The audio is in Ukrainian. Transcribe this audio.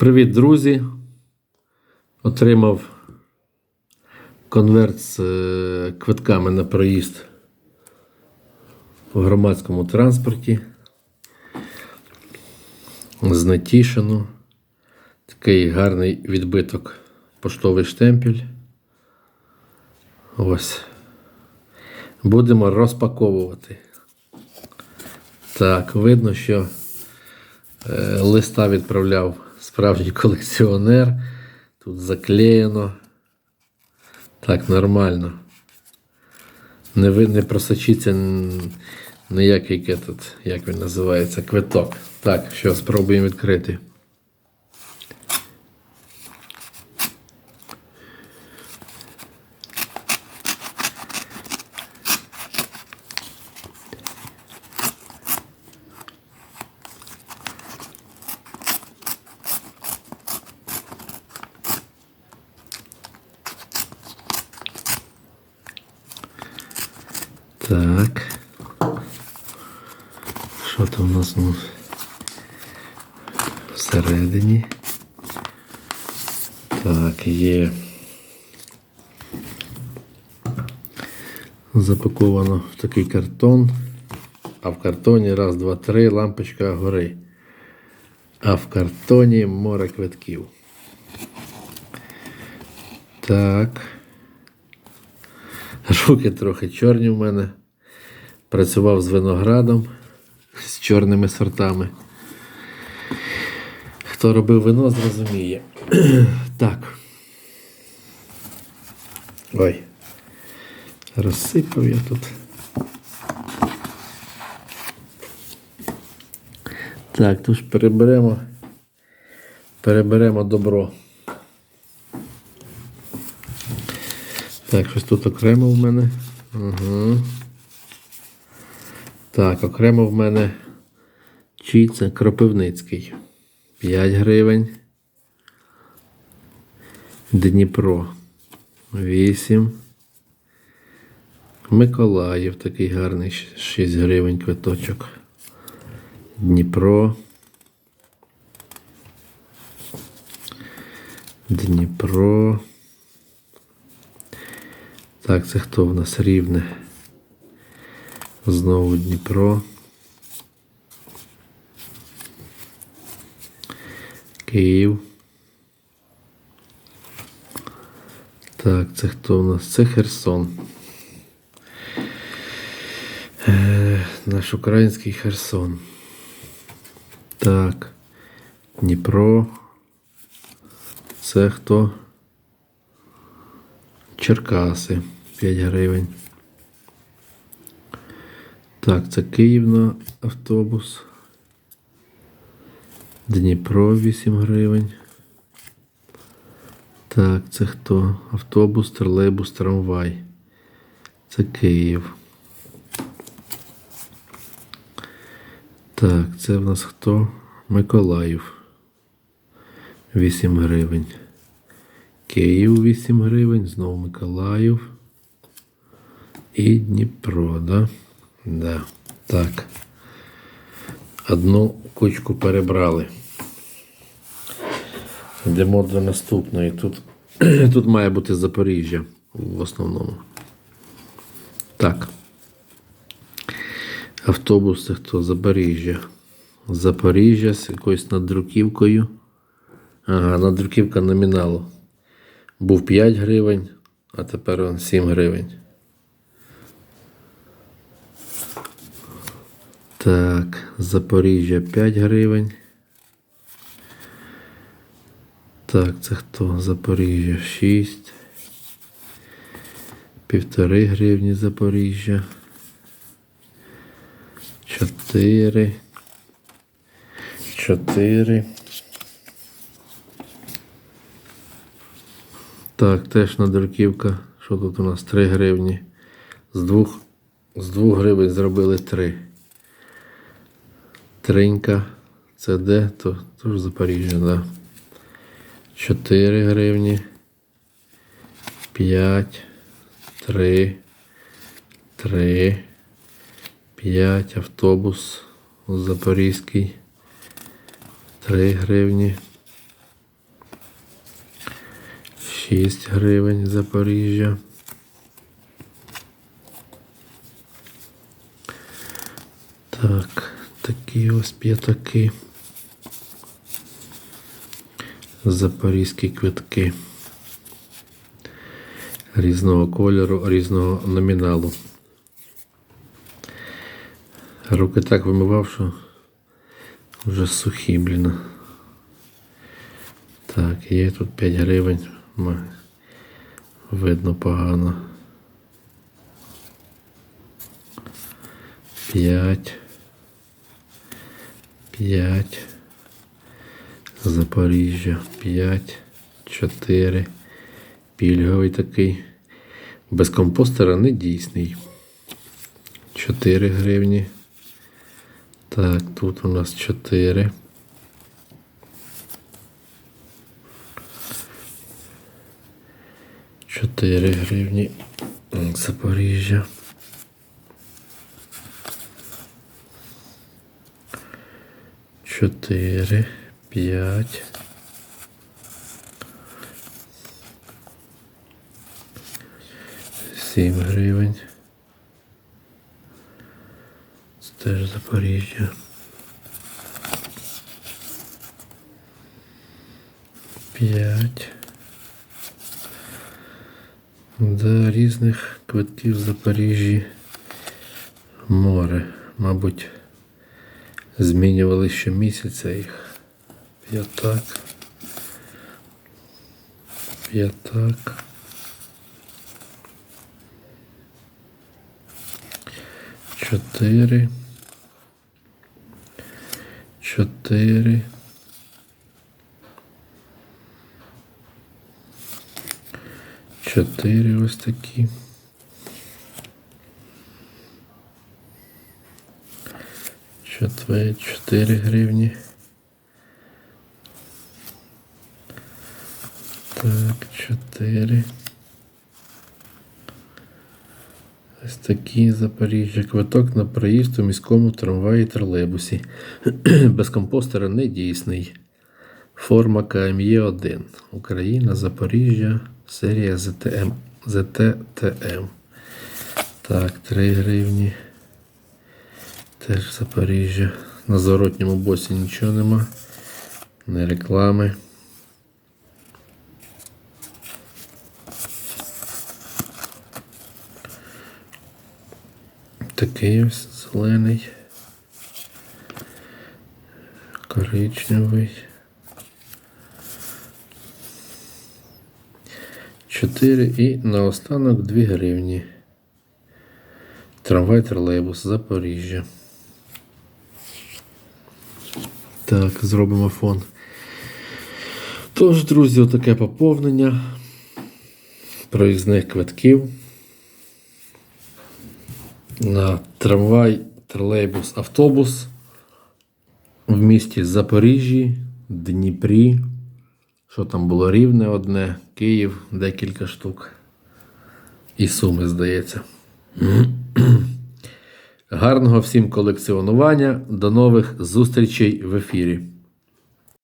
Привіт, друзі! Отримав конверт з е, квитками на проїзд в громадському транспорті. З. Такий гарний відбиток поштовий штемпель. Ось. Будемо розпаковувати. Так, видно, що Е, Листа відправляв справжній колекціонер. Тут заклеєно. Так, нормально. Не, ви- не просочиться ніякий кетот, як він називається, квиток. Так, що, спробуємо відкрити. Так. Що там у нас ну, всередині? Так, є. Запаковано в такий картон. А в картоні раз, два, три, лампочка гори. А в картоні море квитків. Так. Руки трохи чорні в мене. Працював з виноградом, з чорними сортами. Хто робив вино, зрозуміє. так. Ой. Розсипав я тут. Так, тож переберемо. Переберемо добро. Так, щось тут окремо в мене. Угу. Так, окремо в мене чий це Кропивницький. 5 гривень. Дніпро. 8. Миколаїв такий гарний 6 гривень квиточок. Дніпро. Дніпро. Так, це хто в нас рівне? Знову Дніпро. Київ. Так, це хто у нас? Це Херсон. Е, наш український Херсон. Так. Дніпро. Це хто? Черкаси 5 гривень. Так, це Київ на автобус. Дніпро 8 гривень. Так, це хто? Автобус, тролейбус, трамвай. Це Київ. Так, це в нас хто? Миколаїв. 8 гривень. Київ 8 гривень, знову Миколаїв. І Дніпро, да? Да. Так. Одну кучку перебрали. Йдемо до наступної. Тут, тут має бути Запоріжжя в основному. Так. Автобус хто? Запоріжжя. Запоріжжя з якоюсь надруківкою. Ага, надруківка номіналу. Був 5 гривень, а тепер он 7 гривень. Так, Запоріжжя 5 гривень. Так, це хто? Запоріжжя 6. Півтори гривні Запоріжжя. 4. 4. Так, теж надруківка. Що тут у нас? 3 гривні. З 2, з 2 гривень зробили 3. Тринька. Це де? То, ж Запоріжжя, да. 4 гривні. 5. 3. 3. 5. Автобус Запорізький. 3 гривні. 6 гривень Запоріжжя. Так, такі ось п'ятаки. Запорізькі квитки. Різного кольору, різного номіналу. Руки так вимивав, що вже сухі, блін. Так, є тут 5 гривень. Видно погано. 5. 5. Запоріжжя 5. 4. Пільговий такий. Без компостера не дійсний. 4 гривні. Так, тут у нас 4. Чотири гривні Запоріжжя. Чотири, п'ять. Сім гривень. Це теж Запоріжжя. П'ять. Да, різних квитків в Запоріжжі море. Мабуть, змінювали щомісяця їх. П'ятак. П'ятак. Чотири. Чотири. Чотири ось такі. Чотири, чотири гривні. Так, чотири. Ось такі Запоріжжя. Квиток на проїзд у міському трамваї тролейбусі. Без компостера не дійсний. Форма КМЄ 1. Україна, Запоріжжя, серія ЗТМ. ЗТТМ. Так, 3 гривні. Теж Запоріжжя. На зворотньому боці нічого нема. Не реклами. Такий ось зелений. Коричневий. 4 і наостанок 2 гривні. Трамвай тролейбус Запоріжжя. Так, зробимо фон. Тож, друзі, отаке поповнення проїзних квитків на трамвай, тролейбус, автобус в місті Запоріжжі, Дніпрі. Що там було рівне одне, Київ декілька штук. І суми, здається. Гарного всім колекціонування. До нових зустрічей в ефірі.